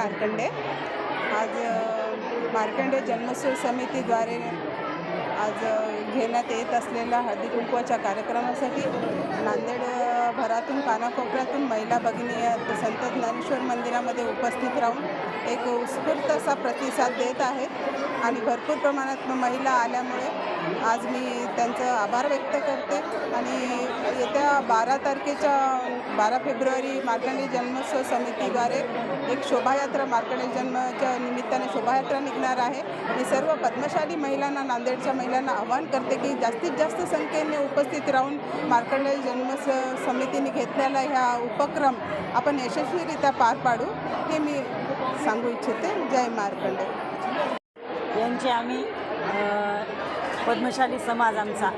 मार्कंडे. आज मार्कंडे जन्मोत्सव समितीद्वारे आज घेण्यात येत असलेल्या हळदी कुंकवाच्या कार्यक्रमासाठी नांदेड अ, भरातून कानाकोपऱ्यातून महिला भगिनी या संत ज्ञानेश्वर मंदिरामध्ये उपस्थित राहून एक उत्स्फूर्त असा प्रतिसाद देत आहेत. आणि भरपूर प्रमाणात महिला आल्यामुळे आज मी त्यांचं आभार व्यक्त करते. आणि येत्या बारा तारखेच्या बारा फेब्रुवारी मार्कंडे जन्मोत्सव समितीद्वारे एक शोभायात्रा मार्कंडे जन्माच्या निमित्ताने शोभायात्रा निघणार आहे. मी सर्व पद्मशाली महिलांना नांदेडच्या महिलांना आवाहन करते की जास्तीत जास्त संख्येने उपस्थित राहून मार्कंडे जन्मोत्सव समितीने घेतलेला ह्या उपक्रम आपण यशस्वीरित्या पार पाडू हे मी सांगू इच्छिते. जय मार्कंडे. यांचे आम्ही पद्मशाली समाज आमचा.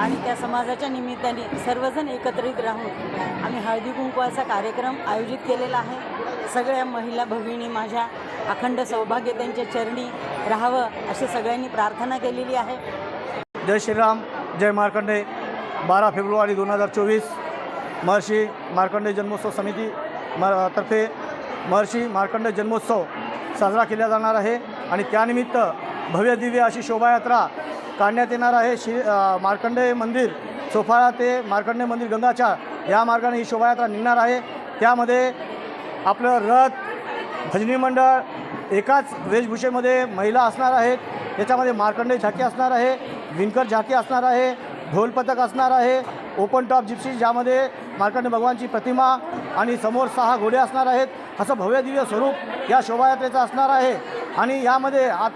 आणि त्या समाजाच्या निमित्ताने सर्वजण एकत्रित राहून आम्ही हळदी कुंकवाचा कार्यक्रम आयोजित केलेला आहे. सगळ्या महिला भगिनी माझ्या अखंड सौभाग्य त्यांच्या चरणी राहावं अशी सगळ्यांनी प्रार्थना केलेली आहे. जय श्रीराम जय मार्कंडे. बारा फेब्रुवारी दोन हजार चोवीस. महर्षी मार्कंडे जन्मोत्सव समिती म तर्फे महर्षी मार्कंडे जन्मोत्सव साजरा केला जाणार आहे. आणि त्यानिमित्त भव्य दिव्य अशी शोभायात्रा काढण्यात येणार आहे. श्री मार्कंडे मंदिर सोफाळा ते मार्कंडे मंदिर गंगाच्या या मार्गाने ही शोभायात्रा निघणार आहे. त्यामध्ये आपलं रथ भजनी मंडळ एकाच वेशभूषेमध्ये महिला असणार आहेत. याच्यामध्ये मार्कंडे झाकी असणार आहे विणकर झाकी असणार आहे ढोलपथक असणार आहे. ओपन टॉप जिप्सी ज्यामध्ये मार्कंडे भगवानची प्रतिमा आणि समोर सहा घोडे असणार आहेत. असं भव्य दिव्य स्वरूप या शोभायात्रेचं असणार आहे. आणि यामध्ये आत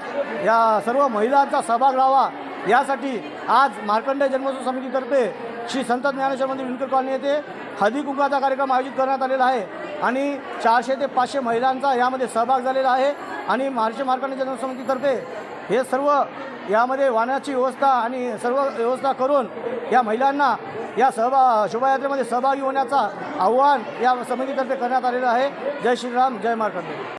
या सर्व महिलांचा सहभाग राहावा. यासाठी आज मार्कंडे जन्मोत्सव समितीतर्फे श्री संत ज्ञानेश्वर मंदिर विणकर कॉलनी येथे हळदी कुंकाचा कार्यक्रम आयोजित करण्यात आलेला आहे. आणि चारशे ते पाचशे महिलांचा यामध्ये सहभाग झालेला आहे. आणि महाराष्ट्र मार्कंडे जन्म समितीतर्फे हे सर्व यामध्ये वाहनाची व्यवस्था आणि सर्व व्यवस्था करून या महिलांना या सहभा शोभायात्रेमध्ये सहभागी होण्याचा आव्हान या समितीतर्फे करण्यात आलेलं आहे. जय श्रीराम जय मार्कंडे